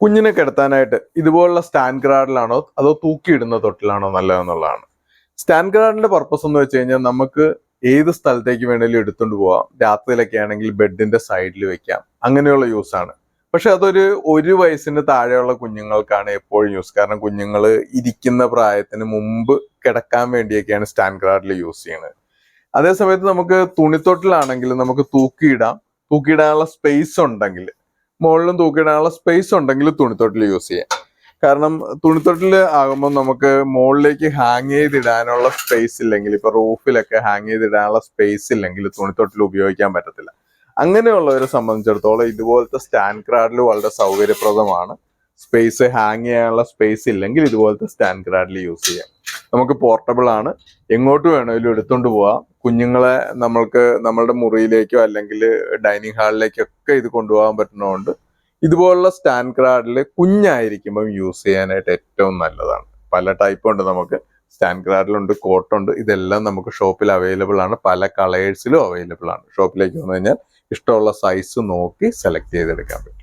കുഞ്ഞിനെ കിടത്താനായിട്ട് ഇതുപോലുള്ള സ്റ്റാൻഡ് ഗ്രാഡിലാണോ അതോ തൂക്കിയിടുന്ന തൊട്ടിലാണോ നല്ലതെന്നുള്ളതാണ്. സ്റ്റാൻഡ് ഗ്രാഡിന്റെ പർപ്പസ് എന്ന് വെച്ച് കഴിഞ്ഞാൽ നമുക്ക് ഏത് സ്ഥലത്തേക്ക് വേണേലും എടുത്തുകൊണ്ട് പോവാം. രാത്രിയിലൊക്കെ ആണെങ്കിൽ ബെഡിന്റെ സൈഡിൽ വെക്കാം. അങ്ങനെയുള്ള യൂസ് ആണ്. പക്ഷെ അതൊരു ഒരു വയസ്സിന് താഴെയുള്ള കുഞ്ഞുങ്ങൾക്കാണ് എപ്പോഴും യൂസ് കാരണം കുഞ്ഞുങ്ങൾ ഇരിക്കുന്ന പ്രായത്തിന് മുമ്പ് കിടക്കാൻ വേണ്ടിയൊക്കെയാണ് സ്റ്റാൻഡ് ഗ്രാഡിൽ യൂസ് ചെയ്യുന്നത്. അതേസമയത്ത് നമുക്ക് തുണിത്തൊട്ടിലാണെങ്കിൽ നമുക്ക് തൂക്കിയിടാം. തൂക്കിയിടാനുള്ള സ്പേസ് ഉണ്ടെങ്കിൽ മുകളിലും തൂക്കിയിടാനുള്ള സ്പേസ് ഉണ്ടെങ്കിൽ തുണിത്തൊട്ടിൽ യൂസ് ചെയ്യാം. കാരണം തുണിത്തൊട്ടിൽ ആകുമ്പോൾ നമുക്ക് മുകളിലേക്ക് ഹാങ് ചെയ്തിടാനുള്ള സ്പേസ് ഇല്ലെങ്കിൽ ഇപ്പൊ റൂഫിലൊക്കെ ഹാങ് ചെയ്തിടാനുള്ള സ്പേസ് ഇല്ലെങ്കിൽ തുണിത്തൊട്ടിൽ ഉപയോഗിക്കാൻ പറ്റത്തില്ല. അങ്ങനെയുള്ളവരെ സംബന്ധിച്ചിടത്തോളം ഇതുപോലത്തെ സ്റ്റാൻഡ് ക്രാഡിൽ വളരെ സൗകര്യപ്രദമാണ്. സ്പേസ് ഹാങ് ചെയ്യാനുള്ള സ്പേസ് ഇല്ലെങ്കിൽ ഇതുപോലത്തെ സ്റ്റാൻഡ് ക്രാഡിൽ യൂസ് ചെയ്യാം. നമുക്ക് പോർട്ടബിൾ ആണ്. എങ്ങോട്ട് വേണമെങ്കിലും എടുത്തുകൊണ്ട് പോവാം. കുഞ്ഞുങ്ങളെ നമ്മൾക്ക് നമ്മളുടെ മുറിയിലേക്കോ അല്ലെങ്കിൽ ഡൈനിങ് ഹാളിലേക്കൊക്കെ ഇത് കൊണ്ടുപോകാൻ പറ്റുന്നതുകൊണ്ട് ഇതുപോലുള്ള സ്റ്റാൻഡ് ക്രാഡിൽ കുഞ്ഞായിരിക്കുമ്പം യൂസ് ചെയ്യാനായിട്ട് ഏറ്റവും നല്ലതാണ്. പല ടൈപ്പ് ഉണ്ട് നമുക്ക്. സ്റ്റാൻഡ് ക്രാഡിലുണ്ട് കോട്ടുണ്ട് ഇതെല്ലാം നമുക്ക് ഷോപ്പിൽ അവൈലബിൾ ആണ്. പല കളേഴ്സിലും അവൈലബിൾ ആണ്. ഷോപ്പിലേക്ക് വന്നു കഴിഞ്ഞാൽ ഇഷ്ടമുള്ള സൈസ് നോക്കി സെലക്ട് ചെയ്തെടുക്കാൻ പറ്റും.